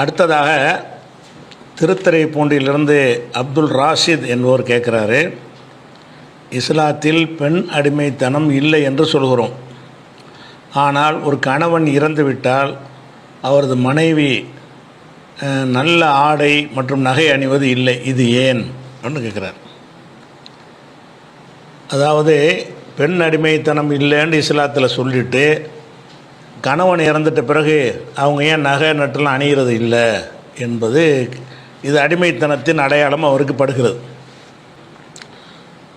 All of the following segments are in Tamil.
அடுத்ததாக திருத்துறைப்பூண்டியிலிருந்து அப்துல் ராஷித் என்பவர் கேட்குறாரு இஸ்லாத்தில் பெண் அடிமைத்தனம் இல்லை என்று சொல்கிறோம். ஆனால் ஒரு கணவன் இறந்துவிட்டால் அவரது மனைவி நல்ல ஆடை மற்றும் நகை அணிவது இல்லை இது ஏன் அப்படின்னு கேட்குறார். அதாவது பெண் அடிமைத்தனம் இல்லைன்னு இஸ்லாத்தில் சொல்லிட்டு கணவன் இறந்துட்ட பிறகு அவங்க ஏன் நகை நட்டுலாம் அணிகிறது இல்லை என்பது இது அடிமைத்தனத்தின் அடையாளம் அவருக்கு படுகிறது.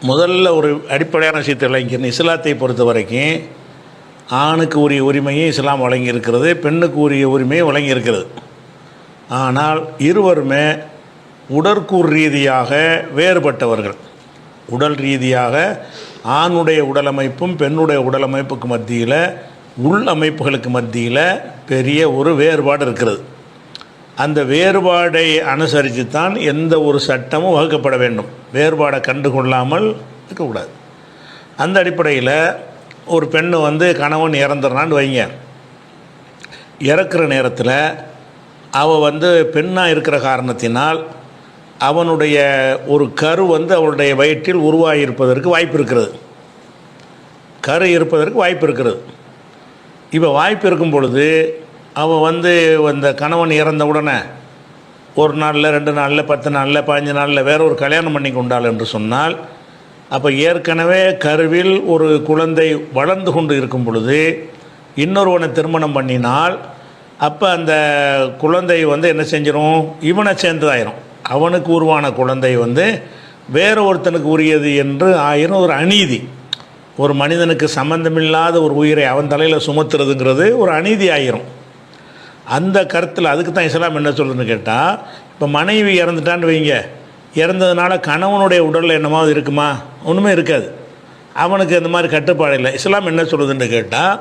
முதல்ல ஒரு அடிப்படையான விஷயத்தை விளங்கிக்கணும் இஸ்லாத்தை பொறுத்த வரைக்கும் ஆணுக்கு உரிய உரிமையும் இஸ்லாம் வழங்கியிருக்கிறது பெண்ணுக்கு உரிய உரிமையும் வழங்கியிருக்கிறது. ஆனால் இருவருமே உடற்கூர் ரீதியாக வேறுபட்டவர்கள். உடல் ரீதியாக ஆணுடைய உடலமைப்பும் பெண்ணுடைய உடலமைப்புக்கு மத்தியில் உள் அமைப்புகளுக்கு மத்தியில் பெரிய ஒரு வேறுபாடு இருக்கிறது. அந்த வேறுபாடை அனுசரித்து தான் எந்த ஒரு சட்டமும் வகுக்கப்பட வேண்டும். வேறுபாடை கண்டு கொள்ளாமல் இருக்கக்கூடாது. அந்த அடிப்படையில் ஒரு பெண்ணு வந்து கணவன் இறந்துடுறான்னு வைங்க. இறக்குற நேரத்தில் அவள் வந்து பெண்ணாக இருக்கிற காரணத்தினால் அவனுடைய ஒரு கரு வந்து அவளுடைய வயிற்றில் உருவாகியிருப்பதற்கு வாய்ப்பு இருக்கிறது. கரு இருப்பதற்கு வாய்ப்பு இருக்கிறது. இப்போ வாய்ப்பு இருக்கும் பொழுது அவன் வந்து அந்த கணவன் இறந்த உடனே ஒரு நாளில் ரெண்டு நாளில் பத்து நாளில் பதினஞ்சு நாளில் வேற ஒரு கல்யாணம் பண்ணி கொண்டாள் என்று சொன்னால் அப்போ ஏற்கனவே கருவில் ஒரு குழந்தை வளர்ந்து கொண்டு இருக்கும் பொழுது இன்னொருவனை திருமணம் பண்ணினால் அப்போ அந்த குழந்தை வந்து என்ன செஞ்சிடும் இவனை சேர்ந்ததாயிரும். அவனுக்கு உருவான குழந்தை வந்து வேற ஒருத்தனுக்கு உரியது என்று ஆயிரும் ஒரு அநீதி. ஒரு மனிதனுக்கு சம்பந்தமில்லாத ஒரு உயிரை அவன் தலையில் சுமத்துறதுங்கிறது ஒரு அநீதி ஆயிரும் அந்த கருத்தில் அதுக்கு தான் இஸ்லாம் என்ன சொல்லுதுன்னு கேட்டால் இப்போ மனைவி இறந்துட்டான்னு வைங்க. இறந்ததுனால கணவனுடைய உடலில் என்னமாவது இருக்குமா? ஒன்றுமே இருக்காது. அவனுக்கு இந்த மாதிரி கட்டுப்பாடு இல்லை. இஸ்லாம் என்ன சொல்லுதுன்னு கேட்டால்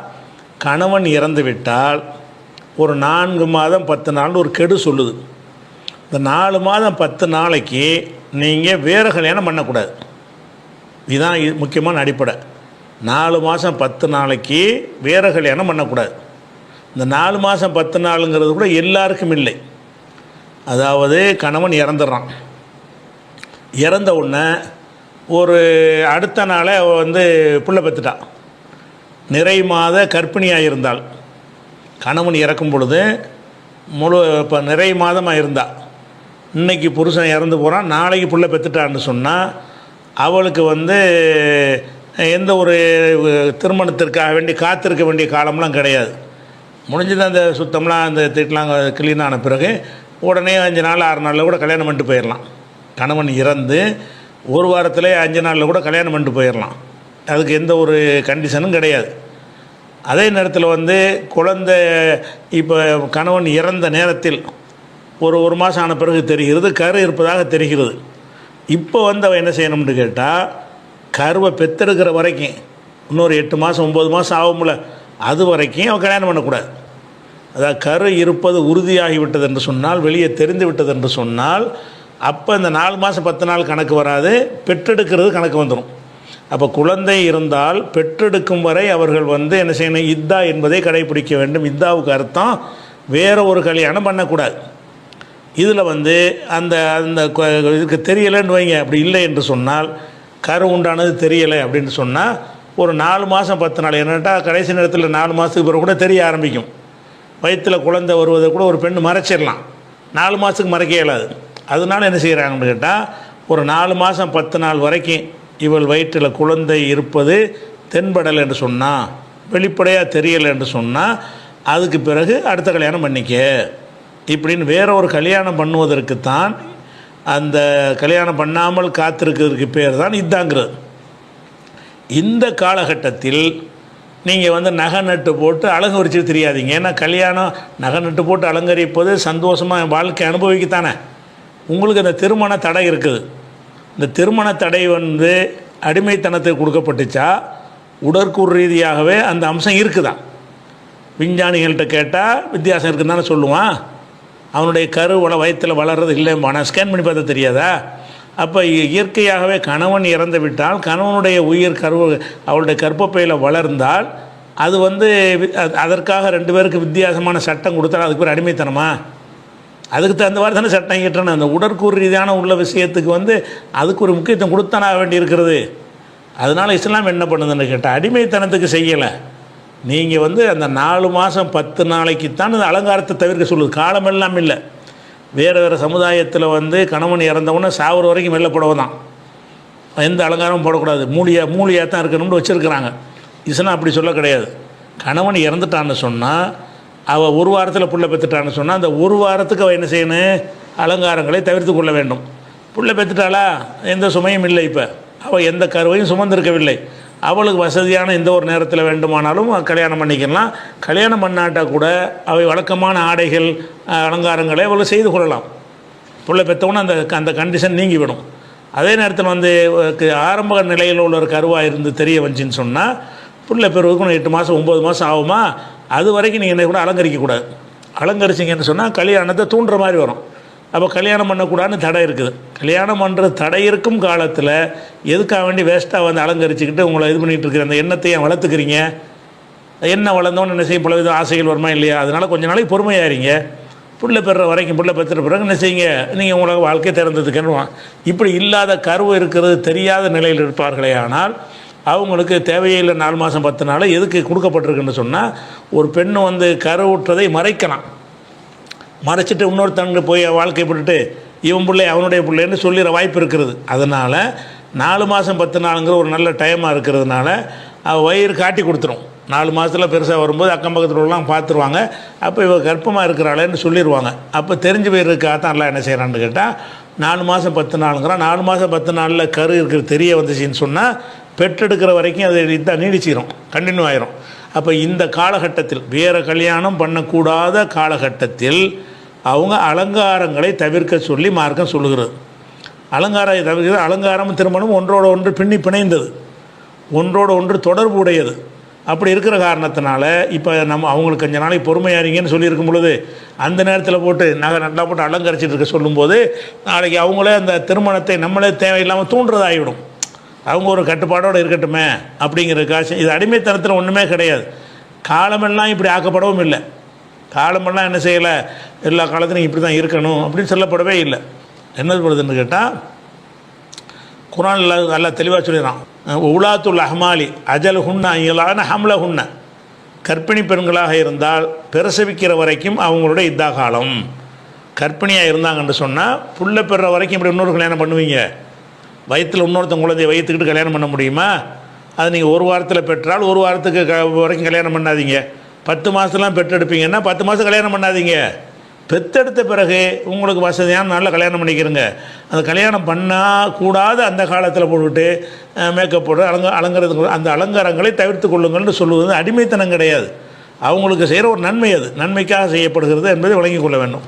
கணவன் இறந்து விட்டால் ஒரு நான்கு மாதம் பத்து நாள் ஒரு கெடு சொல்லுது. இந்த நாலு மாதம் பத்து நாளைக்கு நீங்கள் வேறு கல்யாணம் பண்ணக்கூடாது. இதுதான் முக்கியமான அடிப்படை. நாலு மாதம் பத்து நாளைக்கு வீர கல்யாணம் பண்ணக்கூடாது. இந்த நாலு மாதம் பத்து நாளுங்கிறது கூட எல்லாருக்கும் இல்லை. அதாவது கணவன் இறந்துடுறான் இறந்த உடனே ஒரு அடுத்த நாளே அவள் வந்து புள்ள பெற்றுட்டான் நிறை மாத கர்ப்பிணியாக இருந்தாள். கணவன் இறக்கும் பொழுது முழு இப்போ நிறை மாதமாக இருந்தாள் இன்னைக்கு புருஷன் இறந்து போகிறான் நாளைக்கு புள்ள பெற்றுட்டான்னு சொன்னால் அவளுக்கு வந்து எந்த ஒரு திருமணத்திற்காக வேண்டி காத்திருக்க வேண்டிய காலம்லாம் கிடையாது. முடிஞ்சது அந்த சுத்தம்லாம் அந்த திட்டலாம் கிளீன் ஆன பிறகு உடனே அஞ்சு நாள் ஆறு நாளில் கூட கல்யாணம் பண்ணிட்டு போயிடலாம் கணவன் இறந்து ஒரு வாரத்திலே அஞ்சு நாளில் கூட கல்யாணம் பண்ணிட்டு போயிடலாம் அதுக்கு எந்த ஒரு கண்டிஷனும் கிடையாது. அதே நேரத்தில் வந்து குழந்தை இப்போ கணவன் இறந்த நேரத்தில் ஒரு ஒரு மாதம் ஆன பிறகு தெரிகிறது கரு இருப்பதாக தெரிகிறது. இப்போ வந்து அவன் என்ன செய்யணும்னு கேட்டால் கருவை பெத்தெடுக்கிற வரைக்கும் இன்னொரு எட்டு மாதம் ஒம்பது மாதம் ஆகும்ல அது வரைக்கும் அவன் கல்யாணம் பண்ணக்கூடாது. அதாவது கரு இருப்பது உறுதியாகிவிட்டது என்று சொன்னால் வெளியே தெரிந்து விட்டது என்று சொன்னால் அப்போ இந்த நாலு மாதம் பத்து நாள் கணக்கு வராது பெற்றெடுக்கிறது கணக்கு வந்துடும் அப்போ குழந்தை இருந்தால் பெற்றெடுக்கும் வரை அவர்கள் வந்து என்ன செய்யணும்? இத்தா என்பதை கடைபிடிக்க வேண்டும். இத்தாவுக்கு அர்த்தம் வேறு ஒரு கல்யாணம் பண்ணக்கூடாது. இதில் வந்து அந்த அந்த இதுக்கு தெரியலைன்னு வைங்க அப்படி இல்லை என்று சொன்னால் கரு உண்டானது தெரியலை அப்படின்னு சொன்னால் ஒரு நாலு மாதம் பத்து நாள். என்னட்டா கடைசி நேரத்தில் நாலு மாதத்துக்கு பிறகு கூட தெரிய ஆரம்பிக்கும். வயிற்றில் குழந்தை வருவதை கூட ஒரு பெண் மறைச்சிடலாம். நாலு மாதத்துக்கு மறைக்க இயலாது. அதனால என்ன செய்கிறாங்கன்னு கேட்டால் ஒரு நாலு மாதம் பத்து நாள் வரைக்கும் இவள் வயிற்றில் குழந்தை இருப்பது தென்படலை என்று சொன்னால் வெளிப்படையாக தெரியலை என்று சொன்னால் அதுக்கு பிறகு அடுத்த கல்யாணம் பண்ணிக்க. இப்படின்னு வேற ஒரு கல்யாணம் பண்ணுவதற்குத்தான் அந்த கல்யாணம் பண்ணாமல் காத்திருக்கிறதுக்கு பேர் தான் இதாங்கிறது. இந்த காலகட்டத்தில் நீங்கள் வந்து நகை நட்டு போட்டு அழகு வச்சு தெரியாதீங்க. ஏன்னா கல்யாணம் நகை நட்டு போட்டு அலங்கரிப்பது சந்தோஷமாக வாழ்க்கை அனுபவிக்கத்தானே உங்களுக்கு அந்த திருமண தடை இருக்குது. இந்த திருமண தடை வந்து அடிமைத்தனத்துக்கு கொடுக்கப்பட்டுச்சா? உடற்கூறு ரீதியாகவே அந்த அம்சம் இருக்குதா? விஞ்ஞானிகள்கிட்ட கேட்டால் வித்தியாசம் இருக்குன்னு தானே சொல்லுவான். அவனுடைய கரு உல வயத்தில் வளர்றது இல்லை நான் ஸ்கேன் பண்ணி பார்த்தா தெரியாதா? அப்போ இயற்கையாகவே கணவன் இறந்து விட்டால் கணவனுடைய உயிர் கரு அவளுடைய கற்பப்பையில் வளர்ந்தால் அது வந்து அதற்காக ரெண்டு பேருக்கு வித்தியாசமான சட்டம் கொடுத்தா அதுக்கு பேர் அடிமைத்தனமா? அதுக்கு தகுந்த மாதிரி தானே சட்டம் இயற்றணும். அந்த உடற்கூறு ரீதியான உள்ள விஷயத்துக்கு வந்து அதுக்கு ஒரு முக்கியத்துவம் கொடுத்தானா வேண்டி இருக்கிறது. அதனால் இஸ்லாம் என்ன பண்ணுதுன்னு கேட்டால் அடிமைத்தனத்துக்கு செய்யலை. நீங்கள் வந்து அந்த நாலு மாதம் பத்து நாளைக்குத்தான் அந்த அலங்காரத்தை தவிர்க்க சொல்லுது. காலமெல்லாம் இல்லை. வேறு வேறு சமுதாயத்தில் வந்து கணவன் இறந்தவுடனே சாவுற வரைக்கும் வெள்ளை புடவை தான். எந்த அலங்காரமும் போடக்கூடாது. மூலியாக மூலியாக தான் இருக்கணும்னு வச்சுருக்கிறாங்க. இசனா அப்படி சொல்ல கிடையாது. கணவன் இறந்துட்டான்னு சொன்னால் அவள் ஒரு வாரத்தில் புள்ள பெற்றுட்டான்னு சொன்னால் அந்த ஒரு வாரத்துக்கு அவள் என்ன செய்யணும் அலங்காரங்களை தவிர்த்து கொள்ள வேண்டும். புள்ள பெற்றுட்டாளா எந்த சுமையும் இல்லை இப்போ. அவள் எந்த கருவையும் சுமந்திருக்கவில்லை. அவளுக்கு வசதியான எந்த ஒரு நேரத்தில் வேண்டுமானாலும் கல்யாணம் பண்ணிக்கலாம். கல்யாணம் பண்ணாட்டால் கூட அவை வழக்கமான ஆடைகள் அலங்காரங்களை அவள் செய்து கொள்ளலாம். பிள்ளை பெற்றவொன்னே அந்த அந்த கண்டிஷன் நீங்கிவிடும். அதே நேரத்தில் வந்து ஆரம்ப நிலையில் உள்ள ஒரு கருவாக இருந்து தெரிய வந்துச்சின்னு சொன்னால் பிள்ளை பெறுவதுக்கு எட்டு மாதம் ஒம்பது மாதம் ஆகுமா? அது வரைக்கும் நீங்கள் என்ன கூட அலங்கரிக்கக்கூடாது அலங்கரிச்சிங்கன்னு சொன்னால் கல்யாணத்தை தூண்டுற மாதிரி வரும். அப்போ கல்யாணம் பண்ணக்கூடாதுன்னு தடை இருக்குது. கல்யாணம் பண்ணுற தடை இருக்கும் காலத்தில் எதுக்காக வேண்டி வேஸ்ட்டாக வந்து அலங்கரிச்சுக்கிட்டு உங்களை இது பண்ணிகிட்டு இருக்கிற அந்த எண்ணத்தை ஏன் வளர்த்துக்கிறீங்க? என்ன வளர்ந்தோன்னு என்ன செய்யும் பல ஆசைகள் வருமா இல்லையா? அதனால் கொஞ்ச நாளைக்கு பொறுமையாகிறீங்க புள்ள பெறுற வரைக்கும் புள்ள பெற்ற பிறகு என்ன செய்யுங்க? நீங்கள் உங்களுக்கு வாழ்க்கை திறந்ததுக்குன்னுவான். இப்படி இல்லாத கருவு இருக்கிறது தெரியாத நிலையில் இருப்பார்களே ஆனால் அவங்களுக்கு தேவையில்லை நாலு மாதம் பத்து நாள் எதுக்கு கொடுக்கப்பட்டிருக்குன்னு சொன்னால் ஒரு பெண் வந்து கருவுற்றதை மறைக்கலாம். மறைச்சிட்டு இன்னொருத்தங்க போய் வாழ்க்கைப்பட்டுட்டு இவன் பிள்ளை அவனுடைய பிள்ளைன்னு சொல்லிடுற வாய்ப்பு இருக்கிறது அதனால் நாலு மாதம் பத்து நாளுங்கிற ஒரு நல்ல டைமாக இருக்கிறதுனால வயிறு காட்டி கொடுத்துரும். நாலு மாதத்தில் பெருசாக வரும்போது அக்கம் பக்கத்தில் உள்ளலாம் பார்த்துருவாங்க அப்போ இவ கர்ப்பமாக இருக்கிறாளேன்னு சொல்லிடுவாங்க அப்போ தெரிஞ்சு போயிருக்காக தான் எல்லாம் என்ன செய்கிறான்னு கேட்டால் நாலு மாதம் பத்து நாளுங்கிறான் நாலு மாதம் பத்து நாளில் கரு இருக்கிறது தெரிய வந்துச்சுன்னு சொன்னால் பெற்றெடுக்கிற வரைக்கும் அது இதான் நீடிச்சிடும் கண்டினியூ ஆயிரும். அப்போ இந்த காலகட்டத்தில் வேறு கல்யாணம் பண்ணக்கூடாத காலகட்டத்தில் அவங்க அலங்காரங்களை தவிர்க்க சொல்லி மார்க்கம் சொல்லுகிறது. அலங்காரம் தவிர்க்கிறது. அலங்காரமும் திருமணம் ஒன்றோடு ஒன்று பின்னி பிணைந்தது. ஒன்றோடு ஒன்று தொடர்பு உடையது அப்படி இருக்கிற காரணத்தினால இப்போ நம்ம அவங்களுக்கு கொஞ்ச நாளைக்கு பொறுமையாரிங்கன்னு சொல்லியிருக்கும் பொழுது அந்த நேரத்தில் போட்டு நகை நல்லா போட்டு அலங்கரிச்சிட்டு இருக்க சொல்லும்போது நாளைக்கு அவங்களே அந்த திருமணத்தை நம்மளே தேவையில்லாமல் தூண்டுறதாகிவிடும். அவங்க ஒரு கட்டுப்பாடோடு இருக்கட்டுமே அப்படிங்கிற காசு இது அடிமைத்தனத்தில் ஒன்றுமே கிடையாது. காலமெல்லாம் இப்படி ஆக்கப்படவும் இல்லை. காலமெல்லாம் என்ன செய்யலை? எல்லா காலத்திலும் இப்படி தான் இருக்கணும் அப்படின்னு சொல்லப்படவே இல்லை. என்ன சொல்கிறதுன்னு கேட்டால் குரானில் நல்லா தெளிவாக சொல்லிடுறான். உலாத்துல் அஹ்மாலி அஜல் ஹுன்னா இயலான ஹம்ல ஹுன்ன கர்ப்பிணி பெண்களாக இருந்தால் பிரசவிக்கிற வரைக்கும் அவங்களுடைய இதா காலம். கர்ப்பிணியாக இருந்தாங்கன்னு சொன்னால் புள்ள பெற வரைக்கும் இப்படி இன்னொரு கல்யாணம் பண்ணுவீங்க. வயிற்றில் இன்னொருத்தன் குழந்தைய வயிற்றுக்கிட்டு கல்யாணம் பண்ண முடியுமா? அது நீங்கள் ஒரு வாரத்தில் பெற்றால் ஒரு வாரத்துக்கு க வரைக்கும் கல்யாணம் பண்ணாதீங்க. பத்து மாதம்லாம் பெற்றெடுப்பீங்கன்னா பத்து மாதம் கல்யாணம் பண்ணாதீங்க. பெத்தெடுத்த பிறகு உங்களுக்கு வசதியான நல்ல கல்யாணம் பண்ணிக்கிறங்க. அந்த கல்யாணம் பண்ணால் கூடாது அந்த காலத்தில் போட்டுவிட்டு மேக்கப் போட்டு அலங்க அலங்கிறது அந்த அலங்காரங்களை தவிர்த்து கொள்ளுங்கள்னு சொல்லுவது அடிமைத்தனம் கிடையாது. அவங்களுக்கு செய்கிற ஒரு நன்மை அது. நன்மைக்காக செய்யப்படுகிறது என்பதை வழங்கிக் கொள்ள வேண்டும்.